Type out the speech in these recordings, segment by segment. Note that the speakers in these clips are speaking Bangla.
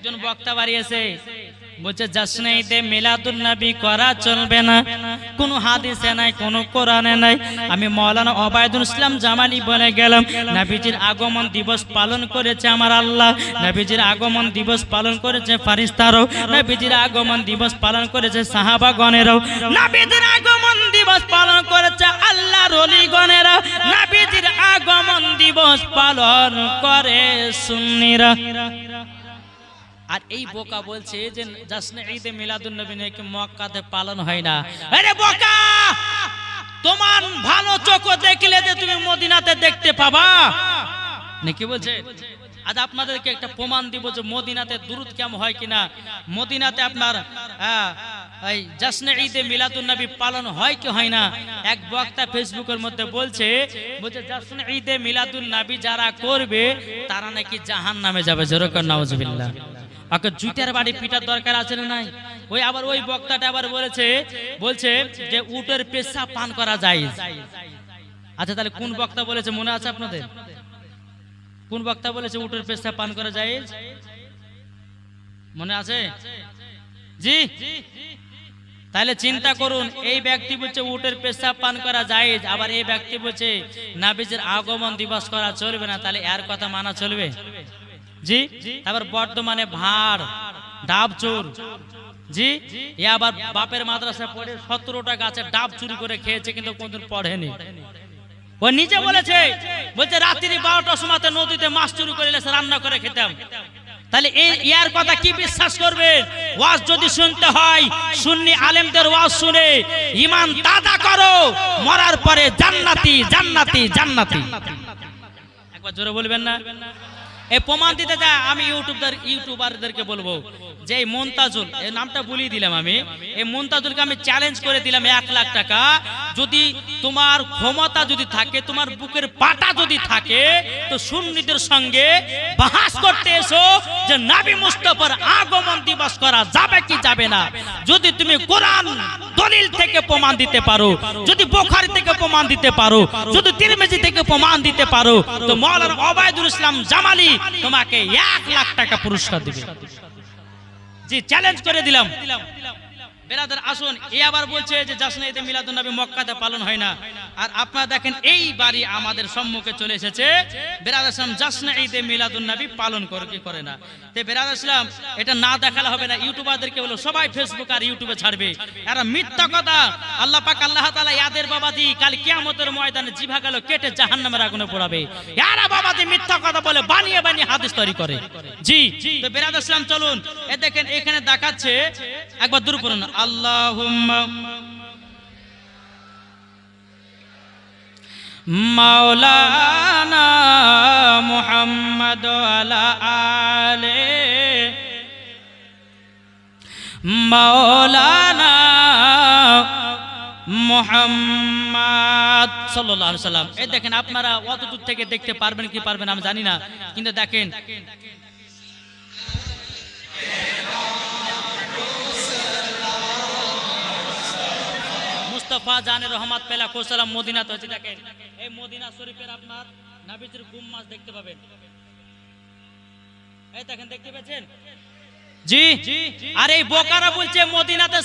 একজন বক্তা বাড়িয়েছে, বলছে জাসনে ঈদে মিলাদুন নবী করা চলবে না। কোনো হাদিসে নাই, কোনো কোরআনে নাই। আমি মৌলানা ওবায়দুল ইসলাম জামালি বলে গেলাম, নবীজির আগমন দিবস পালন করেছে আমার আল্লাহ। নবীজির আগমন দিবস পালন করেছে ফারিস্তারও নবীজির আগমন দিবস পালন করেছে সাহাবাগণেরও। নবীজির আগমন দিবস পালন করেছে আল্লাহ রলিগণেরা নবীজির আগমন দিবস পালন করে সুন্নিরা। আর এই বোকা বলছে যে জাসনে ঈদে মিলাদুন নবী নাকি মক্কাতে পালন হয় না। আরে বোকা! তোমার ভালো চোখ দেখলে যে তুমি মদিনাতে দেখতে পাবা। নাকি বলছে? আজ আপনাদেরকে একটা প্রমাণ দিব যে মদিনাতে দুরুদ কেমন হয় কিনা। মদিনাতে আপনার হ্যাঁ, এই জাসনে ঈদে মিলাদুন নবী পালন হয় কি হয় না? এক বক্তা ফেসবুকের মধ্যে বলছে বলছে জাসনে ঈদে মিলাদুন নবী যারা করবে তারা নাকি জাহান নামে যাবে যেরকম নওয়াজবিল্লাহ ওকে জুতের বাড়ি পিটার দরকার আছে না নাই? ওই আবার ওই বক্তাটা আবার বলেছে, বলছে যে উটের পেশা পান করা যায়। আচ্ছা তাহলে কোন বক্তা বলেছে, মনে আছে আপনাদের? কোন বক্তা বলেছে উটের পেশা পান করা যায়? মনে আছে? জি। তাহলে চিন্তা করুন, এই ব্যক্তি বলছে উটের পেশাব পান করা যায়, আবার এই ব্যক্তি বলছে নাবিজের আগমন দিবস করা চলবে না, তাহলে এর কথা মানা চলবে? জি তারপর বর্তমানে ভাড় ডাব চোর জি, এ আবার বাপের মাদ্রাসা পড়ে সতেরোটা গাছের ডাব চুরি করে খেয়েছে, কিন্তু কোনদিন পড়েনি। ও নিজে বলেছে, বলছে, রাত্রি বারোটার সময় নদীতে মাছ চুরি করে রান্না করে খেতাম। তাহলে এই ইয়ার কথা কি বিশ্বাস করবে? ওয়াজ যদি শুনতে হয়, সুন্নি আলেমদের ওয়াজ শুনে, ইমান দাদা করো, মরার পরে জান্নাতি জান্নাতি জান্নাতি। একবার জোরে বলবেন না? এই প্রমাণ দিতে যা, আমি ইউটিউবার ইউটিউবারদেরকে বলব। যে এই মন্তাজুল এই নামটা বলিয়ে দিলাম আমি। এই মন্তাজুলকে আমি চ্যালেঞ্জ করে দিলাম এক লাখ টাকা। যদি তোমার ক্ষমতা যদি থাকে, তোমার বুকের পাটা যদি থাকে, তো সুন্নিদের সঙ্গে বাহাস করতে এসো যে নাবি মুস্তফার আগমন দিবস করা যাবে কি যাবে না। যদি তুমি কোরআন দলিল থেকে প্রমাণ দিতে পারো, যদি বোখারি থেকে প্রমাণ দিতে পারো, যদি তিরমিজি থেকে প্রমাণ দিতে পারো, তো মৌলানা ওবায়দুল ইসলাম জামালি তোমাকে এক লাখ টাকা পুরস্কার দিবে। জি চ্যালেঞ্জ করে দিলাম। বেরাদার আসুন, এ আবার বলছে যে জাসনে ঈদে মিলাদুন নবী মক্কাতে পালন হয় না। আর আপনারা দেখেন এই বাড়ি আমাদের সম্মুখে চলে এসেছে। বেরাদার ইসলাম জাসনে ঈদে মিলাদুন নবী পালন করে, কি করে না? তে বেরাদার ইসলাম এটা না দেখালে হবে না, ইউটিউবারদেরকে বলো, সবাই ফেসবুক আর ইউটিউবে ছাড়বে। এরা মিথ্যা কথা। আল্লাহ পাক, আল্লাহ তাআলা ইয়াদের বাবাজি, কাল কিয়ামতের ময়দানে জিভা গেল, কেটে জাহান্নামের আগুনে পোড়াবে। এরা বাবাজি মিথ্যা কথা বলে, বানিয়ে বানিয়ে হাদিস তৈরি করে। জি, তো বেরাদার ইসলাম চলুন। এ দেখেন, এখানে দেখাচ্ছে, একবার দূর করুন আল্লাহুম্মা। মাওলানা মুহাম্মদ আলা আলে। মাওলানা মোহাম্মদ আলাইহি সাল্লাম এই দেখেন, আপনারা অত দূর থেকে দেখতে পারবেন কি পারবেন আমি জানি না। কিন্তু দেখেন মুস্তফা জানের রহমত পেলা কোসালাম মদিনা তো দেখেন, এই মদিনা শরীফের আপনার নাবিজের গুম মাছ দেখতে পাবেন। এই দেখেন, দেখতে পেয়েছেন? মদিনাতে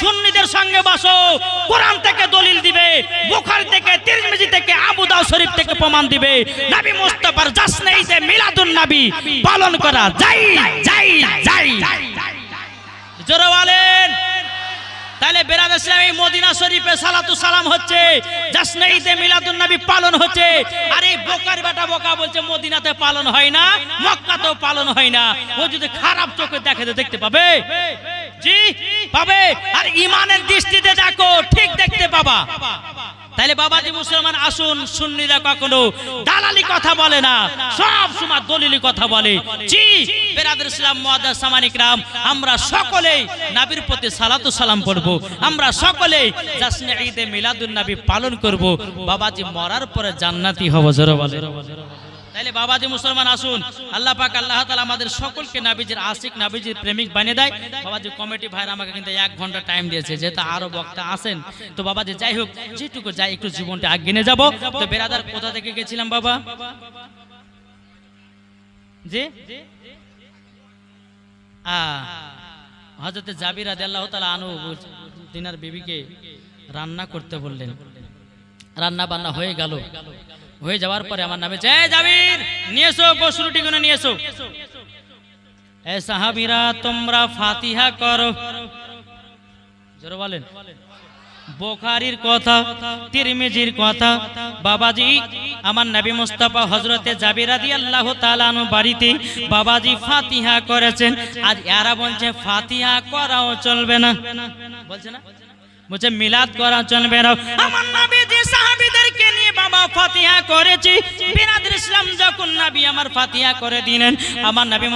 সুন্নিদের সঙ্গে থেকে দলিল দিবে থেকে থেকে, আবু থেকে প্রমাণ দিবে। পালন করা। যাই যাই যাই। জোরে বলেন। তাহলে বেরাদ ইসলাম মদিনা শরীফে সালাতু সালাম হচ্ছে, জাসনে ঈদে মিলাদুন পালন হচ্ছে। আর বোকার বেটা বোকা বলছে, মদিনাতে পালন হয় না, মক্কাতেও পালন হয় না। ও যদি খারাপ চোখে দেখে দেখতে পাবে? পাবে। আর ইমানের দৃষ্টিতে দেখো, ঠিক দেখতে পাবা। তাহলে বাবাজি মুসলমান, আসুন, সুন্নিরা কখনো দালালি কথা বলে না, সব সময় দলিলি কথা বলে। জি, বেরাদের ইসলাম সামানিক রাম, আমরা সকলেই নাবির প্রতি সালাতু সালাম পড়ব। আমরা সকলেই জাসনে ঈদে মিলাদুন নবী পালন করব। বাবাজি মরার পরে জান্নাতি হব, জোরে বলে তাইলে বাবাজি মুসলমান আসুন। আল্লাহ পাক, আল্লাহ তাআলা আমাদের সকলকে নাবিজির, আশিক নাবিজির প্রেমিক বানিয়ে দেয়। বাবাজি কমিটি ভাইরা আমাকে কিন্তু এক ঘণ্টা টাইম দিয়েছে, যেহেতু আরও বক্তা আছেন। তো বাবাজি যাই হোক, যেটুকু যাই একটু জীবনটা আগে নিয়ে যাব। তো বেরাদার, কোথা থেকে গেছিলাম বাবা? জি? হজরতে জাবির আল্লাহ তালা আনু দিনার বিবিকে রান্না করতে বললেন। রান্না বান্না হয়ে গেল। হয়ে যাওয়ার পরে আমার নামে জয় জাবির নিয়ে এসো গোস রুটি গুলো নিয়ে এসো এ সাহাবিরা, তোমরা ফাতিহা করো। জোরে বলেন। বোখারির কথা, তিরমিজির কথা, বাবাজি, আমার নবী মুস্তাফা হজরতে জাবিরাদি আল্লাহ তালানু বাড়িতে বাবাজি ফাতিহা করেছেন। আজ এরা বলছে, ফাতিহা করাও চলবে না। বলছে না? বলছে, মিলাদ করা চলবে না। আমার নবী যে সাহাবীদেরকে নিয়ে বাবা ফাতিহা করেছি। ইসলাম যখন নবী আমার ফাতিহা করে দিলেন, আমার নবী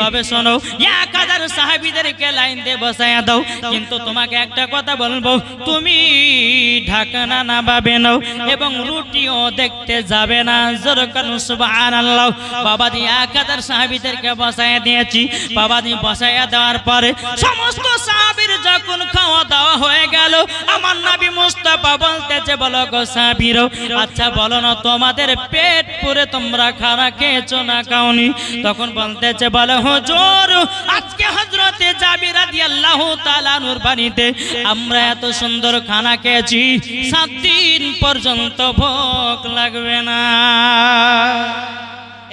তবে শোনো, এক হাজার সাহাবীদেরকে লাইন দিয়ে বসায়া দাও, কিন্তু তোমাকে একটা কথা বলব, তুমি ঢাকনা না পাবে নাও এবং রুটিও দেখতে যাবে না। জোরকান সুবহানাল্লাহ। বাবাজি এক হাজার সাহাবীদেরকে বসায়া দিয়েছি। বাবাজি বসায়া দেওয়ার পরে সমস্ত সাহাবীর যখন খাওয়া হয়ে গেল। আমার নবী মুস্তাফা বলতেছে, বলো গো সাহাবীরও আচ্ছা বলো না, তোমাদের পেট পুরে তোমরা খানা খেয়েছো না খাওনি? তখন বলতেছে, বলো হুজুর, আজকে হজরতে জাবির রাদিয়াল্লাহু তাআলা নূর বাণীতে আমরা এত সুন্দর খানা খেয়েছি, সাত দিন পর্যন্ত ভোগ লাগবে না।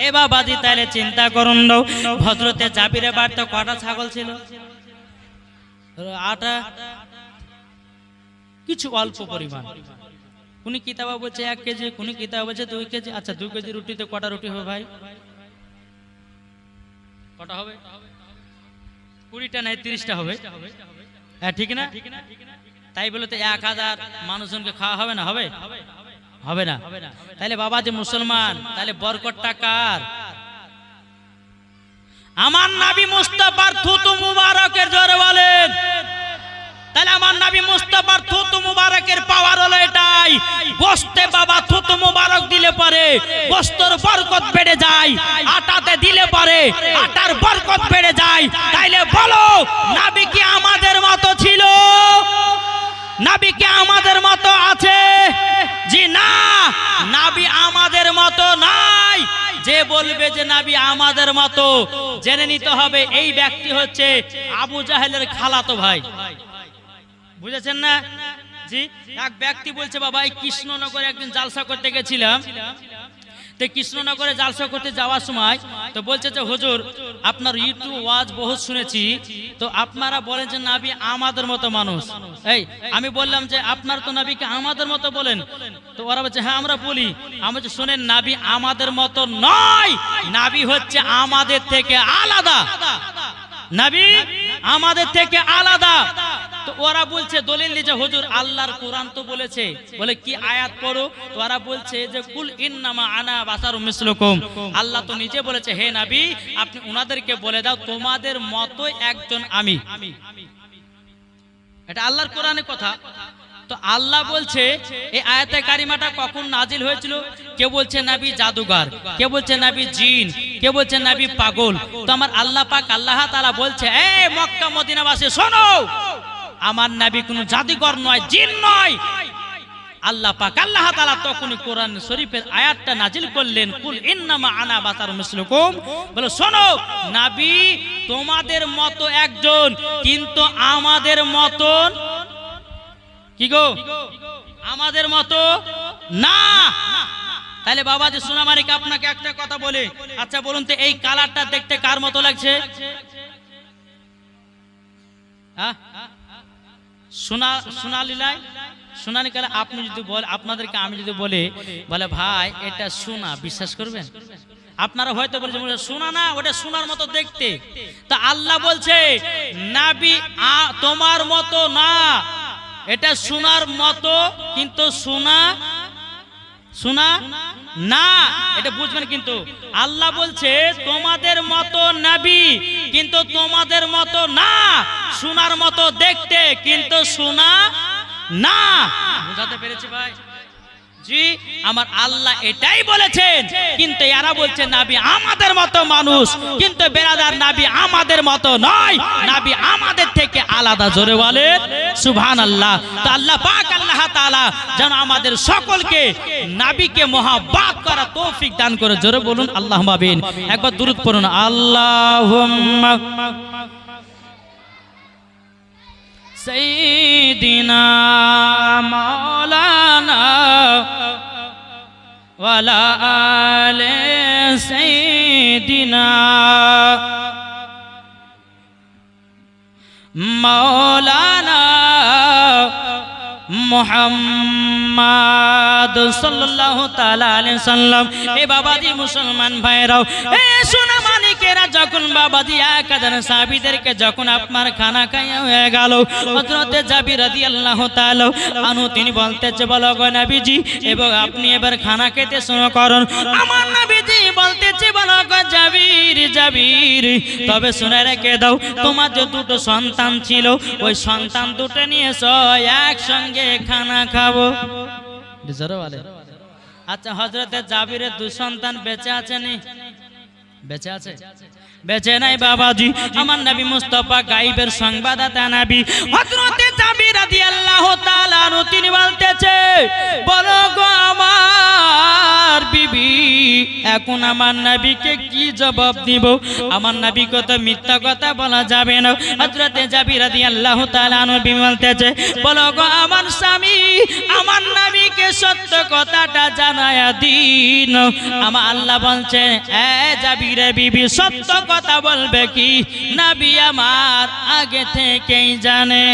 এ বাবাজি তাহলে চিন্তা করুন ভদ্রতে জাবিরে বাড়িতে কটা ছাগল ছিল? আটা? কিছু অল্প পরিমাণ। কোন কিতাবা বলছে এক কেজি কোন কিতাবা বলছে দুই কেজি। আচ্ছা দুই কেজি রুটিতে কটা রুটি হবে ভাই? কটা হবে? কুড়িটা নাই, তিরিশটা হবে? হ্যাঁ ঠিক না? তাই বলে তো এক হাজার মানুষজনকে খাওয়া হবে না, হবে? হবে না। তাহলে বাবা যে মুসলমান তাহলে বরকটটা কার? আমার নাবি মুস্তাফার থুতু মুবারকের জোরে বলেন। তাহলে আমার নাবি মুস্তাফার থুতু মুবারকের পাওয়ার হলো এটাই। গোস্তে বাবা, থুতু মুবারক দিলে পারে বস্তর বরকত বেড়ে যায়, আটাতে দিলে পারে আটার বরকত বেড়ে যায়। তাইলে বলো, নাবি কি আমাদের মতো ছিল? নাবি কি আমাদের মতো আছে? জি না, নাবি আমাদের মতো নাই। যে বলবে যে নাবি আমাদের মতো, জেনে নিতে হবে, এই ব্যক্তি হচ্ছে আবু জাহেলের খালাতো ভাই। বুঝেছেন না? জি? এক ব্যক্তি বলছে, বাবা, এই কৃষ্ণনগরে একদিন জালসা করতে গেছিলাম। তো কৃষ্ণনগরে জালসা করতে যাওয়ার সময় তো বলছে যে, হুজুর, আপনার ইউটিউব ওয়াজ বহুত শুনেছি। তো আপনারা বলেন যে, নাবি আমাদের মতো মানুষ। এই, আমি বললাম যে, আপনার তো নাবিকে আমাদের মতো বলেন। তো ওরা বলছে হ্যাঁ আমরা বলি। আমি বলছি, শোনেন, নাবি আমাদের মতো নয়। নাবি হচ্ছে আমাদের থেকে আলাদা। নাবি? আমাদের থেকে আলাদা। তো ওরা বলছে, দলিল যে হুজুর আল্লাহর কোরআন তো বলেছে। বলে, কি আয়াত পড়ো? ওরা বলছে যে, কুল ইন্নামা আনা বাসার মিসলুকুম। আল্লাহ তো নিজে বলেছে, হে নবী, আপনি উনাদেরকে বলে দাও, তোমাদের মতো একজন আমি। এটা আল্লাহর কোরআনের কথা। তো আল্লাহ বলছে এই আয়াতে কারিমাটা কখন নাজিল হয়েছিল? কে বলছে নাবি জাদুঘর কে বলছে নাবি জিন কে বলছে নাবি পাগল। তো আমার আল্লাহ পাক আল্লাহ তাআলা বলছে এই মক্কা মদিনাবাসী শোনো! আমার নাবি কোনো জাদুঘর নয় জিন নয়! আল্লাহ পাক আল্লাহ তাআলা তখনই কোরআন শরীফের আয়াতটা নাজিল করলেন কুল ইন্নামা আনা বাসার মিসলুকুম। বলে শোনো নাবি তোমাদের মতো একজন কিন্তু আমাদের মতন কি গো? আমাদের মতো? না! তাহলে বাবা যে সোনামারিকে আপনাকে একটা কথা বলে। আচ্ছা বলুন তো, এই কালারটা দেখতে কার মতো লাগছে? হ্যাঁ? আপনি যদি বল, আপনাদেরকে আমি যদি বলে বলে, ভাই, এটা সোনা, বিশ্বাস করবেন? আপনারা হয়তো বলছেন সোনা না, ওটা সোনার মতো দেখতে। তা আল্লাহ বলছে, নাবি তোমার মতো না। এটা সোনার মতো, কিন্তু সোনা সোনা না। এটা বুঝবেন কিন্তু। আল্লাহ বলছে, তোমাদের মতো নাবি, কিন্তু তোমাদের মতো না। সোনার মতো দেখতে, কিন্তু সোনা না। বুঝাতে পেরেছি ভাই? আমার আল্লাহ এটাই বলেছেন। কিন্তু এরা বলছে, নাবি আমাদের মতো মানুষ। কিন্তু বেরাদার, নাবি আমাদের মতো নয়। নাবি আমাদের থেকে আলাদা জোরে বলে। সুবহান আল্লাহ আল্লাহ পাক, আল্লাহ তাআলা যেন আমাদের সকলকে নাবিকে মহাব্বাত করা তৌফিক দান করে। জোরে বলুন আল্লাহ মাবিন একবার দুরুদ পড়ুন, আল্লাহুম্মা سيدنا مولانا ولا آل سيدنا مولانا মোহাম্মদ সাল্লাল্লাহু তাআলা আলাইহি সাল্লাম এ বাবাজি মুসলমান ভাইরাও এ সোনা মানিকেরা যখন এক হাজার সাহাবীদেরকে যখন আপনার খানা খাইয়া হয়ে গেল রাদিয়াল্লাহু তাআলা আনু তিনি বলতেছে, বলো গো নবীজি, এবং আপনি এবার খানা খেতে শুরু করুন। আমার নবীজি বলতেছে, বলো গো জাবির জাবির, তবে শুনে রেখে দাও, তোমার যে দুটো সন্তান ছিল, ওই সন্তান দুটো নিয়ে একসঙ্গে খানা খাব। আচ্ছা হজরতে জাবিরের দু সন্তান বেঁচে আছে নি? বেঁচে আছে? বেঁচে নাই বাবাজি। আমার নবী মুস্তফা গাইবের সংবাদদাতা নবী। হযরতে জাবির রাদিয়াল্লাহু তাআলা তিনি বলতেছে, বলো গো আমার বিবি, এখন আমার নবীকে কি জবাব দিব? আমার নবীকে তো মিথ্যা কথা বলা যাবে না। হযরতে জাবির রাদিয়াল্লাহু তাআলা আনহু বলতেছে, বলো গো আমার স্বামী, আমার নবীকে সত্য কথাটা জানায়া দিন। আমার আল্লাহ বলছে, এ জাবিরে বিবি, সত্য কথা বলবে কি? নবী আমার আগে থেকেই জানে।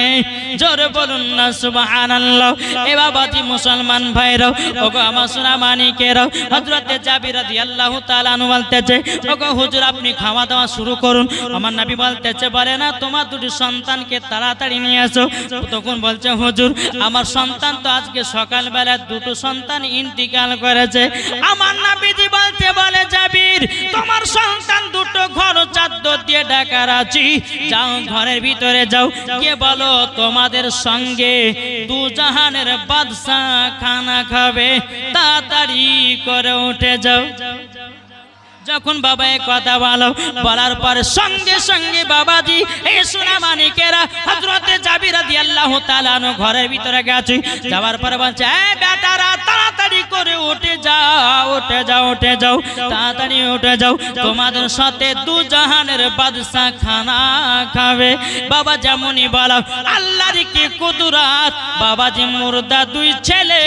জোর বলুন না, সুবহানাল্লাহ। এ বাবাজি মুসলমান ভাইরাও ওগো আমার সোনা মানিকেরাও হযরতে জাবির রাদিয়াল্লাহু তাআলা আনহু বলতেছে, ওগো হুজুর আপনি খাওয়া দাওয়া শুরু করুন। আমার নবী বলতেছে, বলে না, তোমার দুটি সন্তানকে তাড়াতাড়ি নিয়ে আসো। তখন বলছে, হুজুর, আমার সন্তান তো আজকে সকালবেলা দুটো সন্তান ইন্তিকাল করেছে। আমার নাবিজি বলতে বলে, জাবির, তোমার সন্তান দুটো ঘর চাদর দিয়ে ডাকার আছি যাও ঘরের ভিতরে যাও। কে বলো তোমাদের সঙ্গে দু জাহানের বাদশা খানা খাবে। তাড়াতাড়ি করে উঠে যাও। যখন বাবা এ কথা বলো, বলার পর সঙ্গে সঙ্গে বাবাজি এই সোনা মানিকেরা হজরতে জাবির রাদিয়াল্লাহু তাআলা তালানো ঘরের ভিতরে গেছে। যাওয়ার পর বলছে বেটারা তাড়াতাড়ি করে উঠে যাও উঠে যাও উঠে যাও, তাড়াতাড়ি উঠে যাও। তোমাদের সাথে দু জাহানের বাদশা খানা খাবে। বাবা যেমনই বলো আল্লাহর কি কুদরাত? বাবাজি মুর্দা দুই ছেলে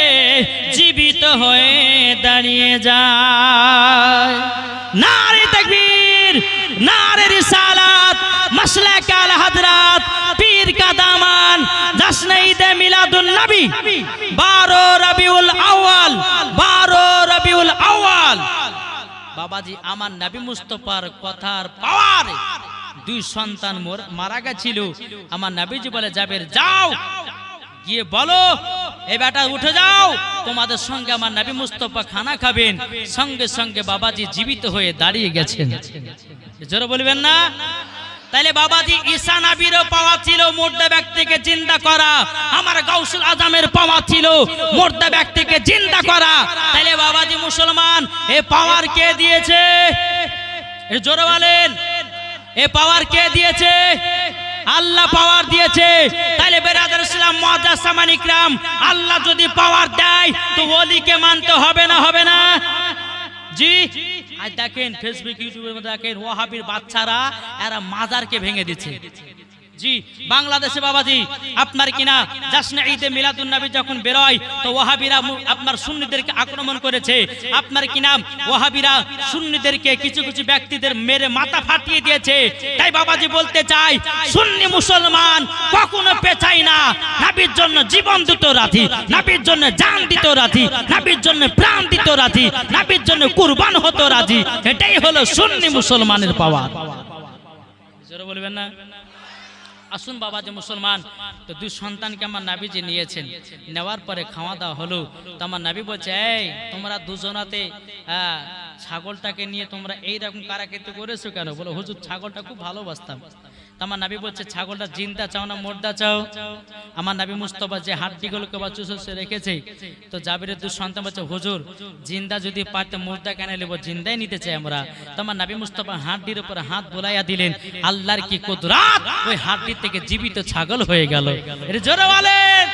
জীবিত হয়ে দাঁড়িয়ে যায়। নারে তাকবীর, নারে রিসালাত মাসলাক আল হযরত কা দামান জশ্ন ঈদ নবী। 12 রবিউল আউয়াল 12 রবিউল আউয়াল। বাবাজি, আমার নবী মুস্তফার কথার পাওয়ার। দুই সন্তান মোর- গেছিল। আমার নবীজি বলে যাবের যাও। গিয়ে বলো এই বেটা, উঠে যাও। তোমাদের সঙ্গে আমার নবী মুস্তফা খানা খাবেন। সঙ্গে সঙ্গে বাবাজি জীবিত হয়ে দাঁড়িয়ে গেছেন। জোরে বলবেন না? তাইলে বাবাজি ঈসা নাবিরও পাওয়া ছিল মুর্দা ব্যক্তিকে চিন্তা করা। আমার গাউসুল আজমের পাওয়া ছিল মুর্দা ব্যক্তিকে চিন্তা করা। তাইলে বাবাজি মুসলমান, এ পাওয়ার কে দিয়েছে? জোরে বলেন। এ পাওয়ার কে দিয়েছে? আল্লাহ পাওয়ার দিয়েছে। তাহলে বেরাদার ইসলাম মজা সামানিকরাম আল্লাহ যদি পাওয়ার দেয়, তো ওলিকে মানতে হবে না হবে না? জি? আজ দেখেন ফেসবুক ইউটিউবের মধ্যে দেখেন ওয়াহাবির বাচ্চারা এরা মাজারকে ভেঙে দিচ্ছে জি, বাংলাদেশে বাবাজি, আপনার কিনা জাসনা ঈদে মিলাদুন নবী যখন বেরোয়, তো ওয়াহাবিরা আপনার সুন্নিদেরকে আক্রমণ করেছে। আপনার কিনা ওয়াহাবিরা সুন্নিদেরকে কিছু কিছু ব্যক্তিদের মেরে মাথা ফাটিয়ে দিয়েছে। তাই বাবাজি বলতে চাই সুন্নি মুসলমান কখনো পেছাই না। নাবির জন্য জীবন দিত রাধি, নাবির জন্য জান দিত রাধি, নাবির জন্য প্রাণ দিত রাধি, নাবির জন্য কুরবান হতো রাধি। এটাই হলো সুন্নি মুসলমানের পাওয়া বলবেন না? আসুন বাবা যে মুসলমান। তো দুই সন্তানকে আমার নাবিজি নিয়েছেন। নেওয়ার পরে খাওয়া দাওয়া হলো। তো আমার নাবি বলছে, এই, তোমরা দুজনাতে হ্যাঁ ছাগলটাকে নিয়ে তোমরা এইরকম কারাকৃতি করেছ কেন? বলো, হুজুর, ছাগলটা খুব ভালোবাসতাম। আমার নাবি বলছে, ছাগলটা জিন্দা চাও না মোর্দা চাও? আমার নাবি মুস্তফা যে হাড্ডিগুলোকে বা চুষে রেখেছে। তো জাবিরের দু সন্তান বলছে, হুজুর, জিন্দা যদি পারতে মুর্দা কেন নেব? জিন্দাই নিতে চাই আমরা। তো আমার নাবি মুস্তফা হাড্ডির উপর হাত বোলাইয়া দিলেন। আল্লাহর কি কুদরাত? ওই হাড্ডির থেকে জীবিত ছাগল হয়ে গেল। এটা জোরে বলেন।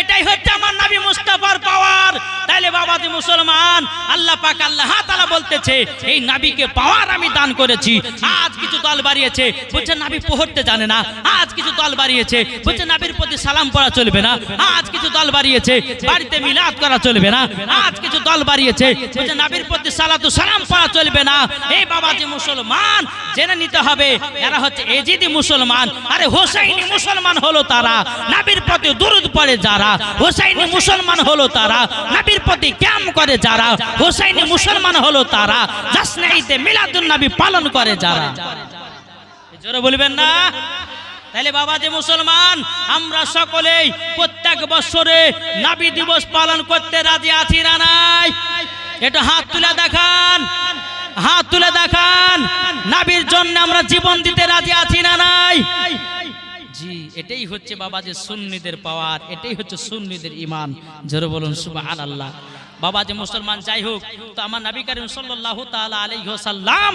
এটাই হচ্ছে আমার নবী মুস্তাফার পাওয়ার। তাইলে বাবাজি মুসলমান, আল্লাহ পাক আল্লাহ তাআলা বলতেছে, এই নবীকে পাওয়ার আমি দান করেছি। আজ কিছু দল বাড়িয়েছে, বলছে নবী পড়তে জানে না। আজ কিছু দল বাড়িয়েছে, বলছে নবীর প্রতি সালাম পড়া চলবে না। আজ কিছু দল বাড়িয়েছে, বাড়িতে মিলাদ করা চলবে না। আজ কিছু দল বাড়িয়েছে, বলছে নবীর প্রতি সালাতু সালাম পড়া চলবে না। এই বাবাজি মুসলমান, জেনে নিতে হবে, এরা হচ্ছে এজিদি মুসলমান। আরে হোসাইনি মুসলমান হলো তারা। নাবির প্রতি দুরুদ পড়ে যারা হোসাইনি মুসলমান হলো তারা। নবীর প্রতি ক্যাম করে যারা? হোসাইনি মুসলমান হলো তারা। জাসনে ঈদে মিলাদুন নবী পালন করে যারা। জোরে বলবেন না? তাহলে বাবা যে মুসলমান, আমরা সকলেই প্রত্যেক বছরে নাবি দিবস পালন করতে রাজি আছি না নাই? এটা হাত তুলে দেখান। হাত তুলে দেখান। নাবির জন্য আমরা জীবন দিতে রাজি আছি না নাই? জি, এটাই হচ্ছে বাবা যে সুন্নিদের পাওয়ার, এটাই হচ্ছে সুন্নিদের ইমান জোরে বলুন সুবহান আল্লাহ বাবা যে মুসলমান, যাই হোক, তো আমার নবী করিম সাল্লাল্লাহু তাআলা আলাইহি ওয়াসাল্লাম,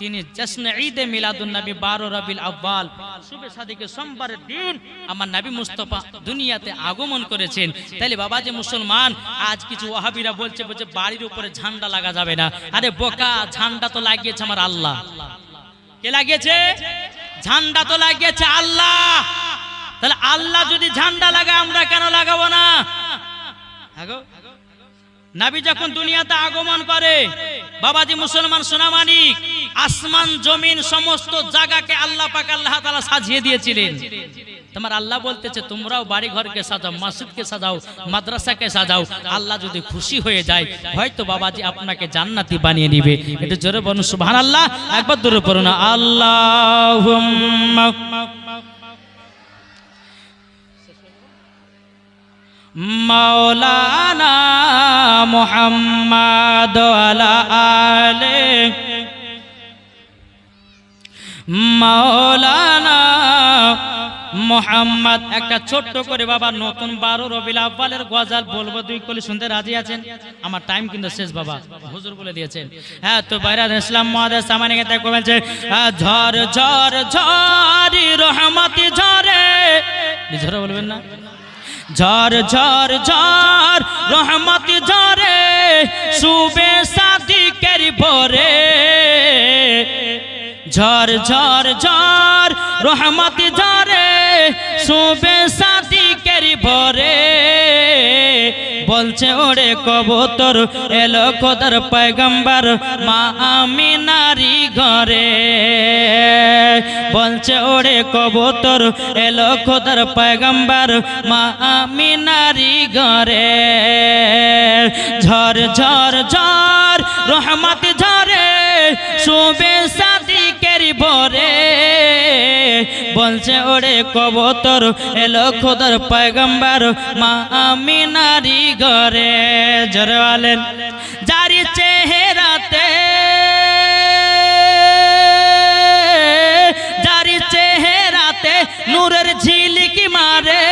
তিনি জশ্ন ঈদে মিলাদুন নবী বারো রবিল আব্বাল শুভে সাদিকে সোমবারের দিন আমার নবী মুস্তফা দুনিয়াতে আগমন করেছেন। তাইলে বাবা যে মুসলমান, আজ কিছু ওয়াহাবিরা বলছে বলছে বাড়ির উপরে ঝান্ডা লাগা যাবে না। আরে বোকা, ঝান্ডা তো লাগিয়েছে আমার আল্লাহ। কে লাগিয়েছে? ঝান্ডা তো লাগিয়েছে আল্লাহ। তাহলে আল্লাহ যদি ঝান্ডা লাগায়, আমরা কেন লাগাবো না? নাবি যখন দুনিয়াতে আগমন করে, বাবাজি মুসলমান সোনামানিক, আসমান, জমিন, সমস্ত জায়গাকে আল্লাহ পাক আল্লাহ তাআলা সাজিয়ে দিয়েছিলেন। তোমার আল্লাহ বলতেছে, তোমরাও বাড়ি ঘরকে সাজাও, মসজিদকে সাজাও, মাদ্রাসাকে সাজাও। আল্লাহ যদি খুশি হয়ে যায়, হয়তো বাবাজি আপনাকে জান্নাতি বানিয়ে নিবে। এটা জোরে বলুন, সুবহানাল্লাহ। একবার দূরে পড়ুন, আল্লাহুম্মা মাওলানা মুহাম্মাদ আলা। মাওলানা মোহাম্মদ একটা ছোট্ট করে বাবা নতুন বারো রবিল আব্বালের গজাল বলব দুই কলি শুনতে রাজি আছেন? আমার টাইম কিন্তু শেষ বাবা হুজুর বলে দিয়েছেন। হ্যাঁ তো বাইরা ইসলাম মহাদেশ সামানে গেতে আহ, ঝড় ঝড় ঝড়ি রহমতি ঝরে ঝরে বলবেন না। ঝড় ঝড় ঝড় রহমতি ঝরে সুবে সাদি কেরি ভরে। ঝড় ঝড় ঝড় রহমতি ঝরে সুবে সাদি কেরি ভরে। বলছে, ওরে কবুতর, এলো খোদার পয়গম্বর, মা আমি নারী ঘরে। বলছে, ওরে কবুতর, এলো খোদার পয়গম্বর, মা আমি নারী ঘরে। ঝড় ঝড় ঝড় রহমত ঝরে শুবে সাদিকের ভরে। বলছে, ওরে কবুতর, এলো খোদার পয়গম্বর, মা আমি নারী ঘরে। জরে বলেন, যারি চেহারাতে যারি চেহারাতে নূরের ঝিলিকি মারে,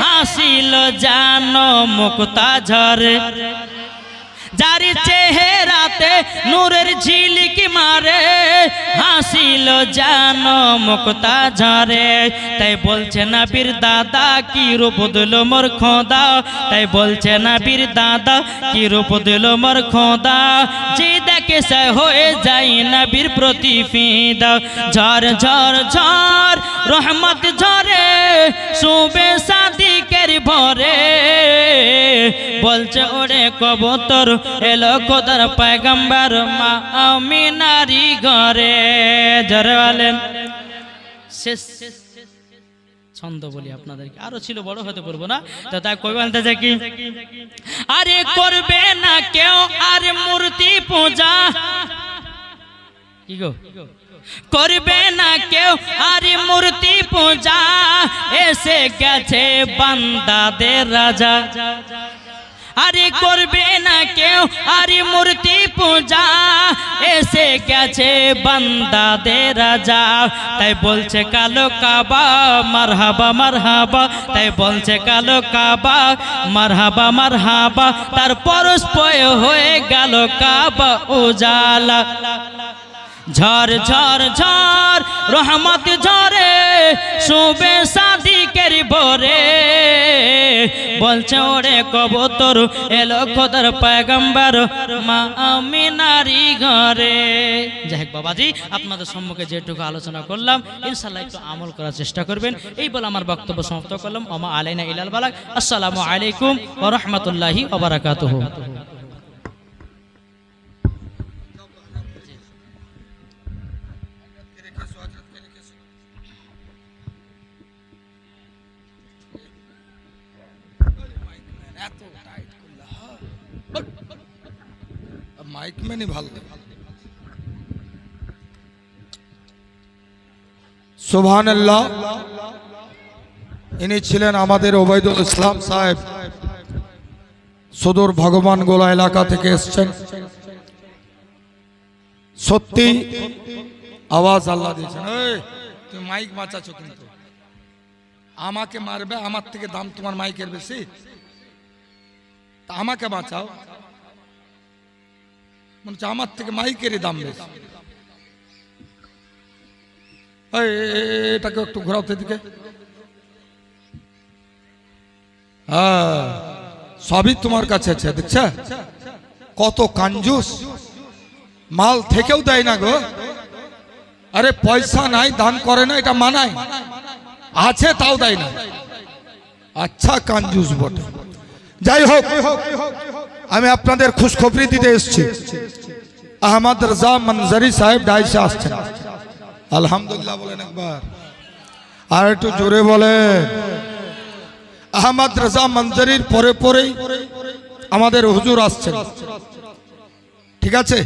হাসিল জানো মুক্তা ঝরে। যারি চেহারাতে নূরের ঝিলিকি মারে, হাসিল জানো মুক্তা ঝরে। তাই বলছে না বীর দাদা, কি রূপ দিল মোর খোদা? তাই বলছে না বীর দাদা, কি রূপ দিল মোর খোদা? যে দেখে সে হয়ে যাই না বীর প্রতি ফিদা ঝড় ঝর ঝড় রহমত ঝরে শুবে সাদিকের ভরে। বলছে, ওরে কবুতর এলো খোদার পয়গম্বর মা, আমি নারী ঘরে। জরে বলেন। শেষ ছন্দ বলি আপনাদেরকে। আরও ছিল, বড় হতে পারব না। তো তাই কই বলতে কি, আরে করবে না কেউ আরে মূর্তি পূজা। কি গো? করবে না কেউ আরে মূর্তি পূজা। এসে গেছে বান্দাদের রাজা। আরে করবে না কেউ, আরে মূর্তি পূজা, এসে গেছে বান্দাদের রাজা। তাই বলছে, কালো কাবা, মারহাবা মারহাবা। তাই বলছে, কালো কাবা, মারহাবা মারহাবা। তার পরস্পয় হয়ে গেল কাবা উজালা। ঝড় ঝড় ঝড় রহমত ঝরে শুবে সাদিকের বরে বলছে, ওরে কবুতর, এলো খোদার পয়গম্বর, মা আমি নারী ঘরে। যাই হোক বাবাজি, আপনাদের সম্মুখে যেটুকু আলোচনা করলাম ইনশাল্লাহ একটু আমল করার চেষ্টা করবেন। এই বলে আমার বক্তব্য সমাপ্ত করলাম। ওমা আলাইনা ইলাল বালাক আসসালামু আলাইকুম ওয়া রাহমাতুল্লাহি এত টাইট করলে মাইক ম্যানই ভালো সোভান ইনি ছিলেন আমাদের ওবায়দুল ইসলাম সাহেব। সদর ভগবান গোলা এলাকা থেকে এসছেন। সত্যি আওয়াজ আল্লাহ দিয়েছেন। তুমি মাইক বাঁচাচ্ছ কিন্তু। আমাকে মারবে, আমার থেকে দাম তোমার মাইকের বেশি? তা আমাকে বাঁচাও। মনে হচ্ছে আমার থেকে মাইকেরই দাম বেশি। এটাকে একটু ঘোরাও দিকে হ্যাঁ সবই তোমার কাছে আছে, দেখছ? কত কাঞ্জুস মাল থেকেও দেয় না গো। আরে, পয়সা নাই, দান করে না, এটা মানায়। আছে, তাও দেয় না। আচ্ছা কাঞ্জুস বটে। যাই হোক, আমি আপনাদের খুশখবরি দিতে এসেছি। আহমদ রাজা মনজারি সাহেব ডাইসে আসছেন। আলহামদুলিল্লাহ বলেন একবার। আর একটু জোরে বলেন। আহমদ রাজা মঞ্জারির পরে পরেই আমাদের হুজুর আসছেন। ঠিক আছে?